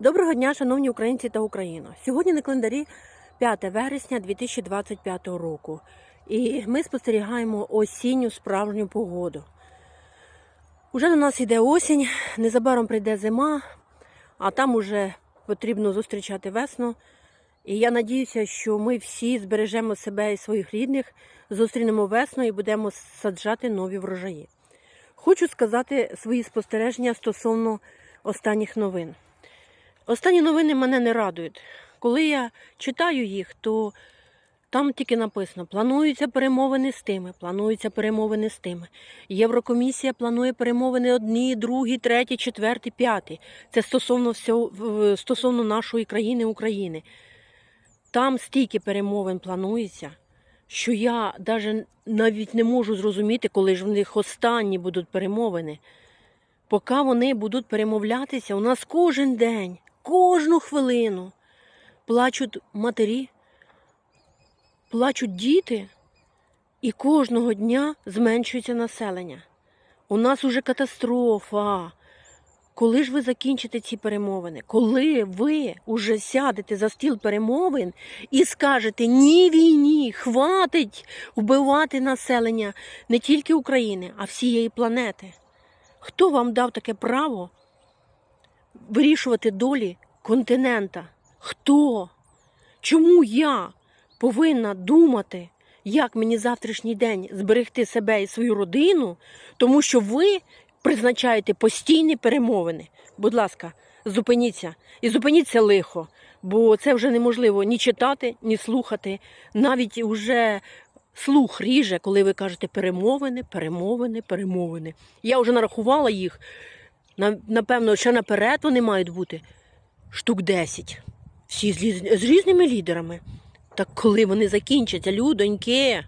Доброго дня, шановні українці та Україна. Сьогодні на календарі 5 вересня 2025 року. І ми спостерігаємо осінню справжню погоду. Уже до нас йде осінь, незабаром прийде зима, а там уже потрібно зустрічати весну. І я надіюся, що ми всі збережемо себе і своїх рідних, зустрінемо весну і будемо саджати нові врожаї. Хочу сказати свої спостереження стосовно останніх новин. Останні новини мене не радують. Коли я читаю їх, то там тільки написано: плануються перемовини з тими, плануються перемовини з тими. Єврокомісія планує перемовини одні, другі, треті, четверті, п'яті. Це стосовно всього стосовно нашої країни України. Там стільки перемовин планується, що я даже навіть не можу зрозуміти, коли ж в них останні будуть перемовини. Поки вони будуть перемовлятися, у нас кожен день, кожну хвилину плачуть матері, плачуть діти, і кожного дня зменшується населення. У нас уже катастрофа. Коли ж ви закінчите ці перемовини? Коли ви уже сядете за стіл перемовин і скажете ні війні, хватить вбивати населення не тільки України, а всієї планети? Хто вам дав таке право вирішувати долі континента? Хто? Чому я повинна думати, як мені завтрашній день зберегти себе і свою родину, тому що ви призначаєте постійні перемовини? Будь ласка, зупиніться і зупиніться лихо, бо це вже неможливо ні читати, ні слухати. Навіть уже слух ріже, коли ви кажете перемовини, перемовини, перемовини. Я вже нарахувала їх. На- Напевно, ще наперед вони мають бути штук 10. Всі з різними лідерами. Так коли вони закінчаться, людоньки?